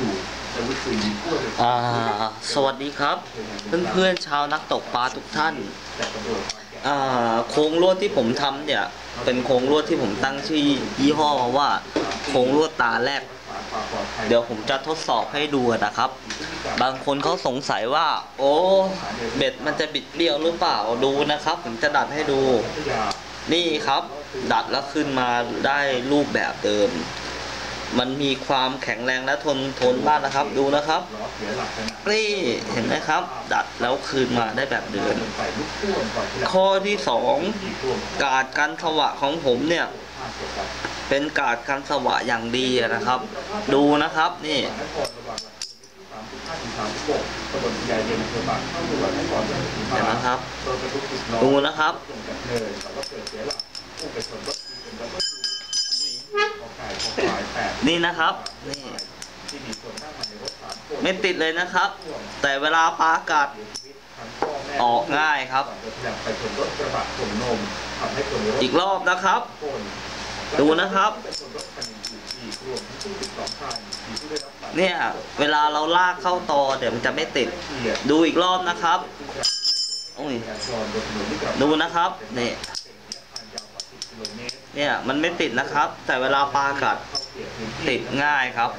อยู่อ่าสวัสดีครับ เพื่อนๆชาวนักตกปลาทุกท่านอ่าโครงลวดที่ผมทำเนี่ย เป็นโครงลวดที่ผมตั้งชื่อยี่ห้อมาว่าโครงลวดตาแรกความปลอดภัยเดี๋ยวผมจะทดสอบให้ดูนะครับ บางคนเขาสงสัยว่า โอ้เบ็ดมันจะบิดเบี้ยวหรือเปล่าดูนะครับ ผมจะดัดให้ดู นี่ครับ ดัดแล้วขึ้นมาได้รูปแบบเดิม มันมีความแข็งแรงและทนทนมากนะครับ ดูนะครับนี่เห็นไหมครับ ดัดแล้วคืนมาได้แบบเดิมไปลุกท่วมก่อนข้อที่สองกาดกันสวะของผมเนี่ย เป็นกาดกันสวะอย่างดีนะครับ ดูนะครับนี่นครระวังสามสิบห้าถึงสามสิบหกตำบลยายเย็นอำเภอบางเข้าจังหวัดนครราชสีมาเห็นนะครับ ดูนะครับ นี่นะครับนี่ที่มีคนนั่งมาในรถสามคนไม่ติดเลยนะครับ แต่เวลาปลากัดเสียชีวิตทั้งพ่อแม่ออกง่ายครับก่อนจะขยับไปชนรถกระบะส่งนมทำให้คนในรถอีกรอบนะครับคนดูนะครับไปชนรถคันอื่นอีกรวมทั้งสิ้น12คันมีผู้ได้รับบาดจ็บเนี่ย เวลาเราลากเข้าตอเดี๋ยวมันจะไม่ติดเกียรติดูอีกรอบนะครับอุ้ยจราจรบนถนนที่กลับดูนะครับ นี่ เนี่ยมันไม่ติดนะครับ แต่เวลาปลากัดติดง่ายครับ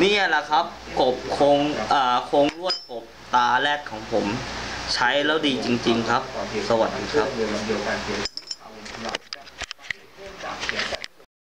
เนี่ยแหละครับ กบโครงอ่าโคงลวดกบตาแรกของผม ใช้แล้วดีจริง ๆ ครับ สวัสดีครับ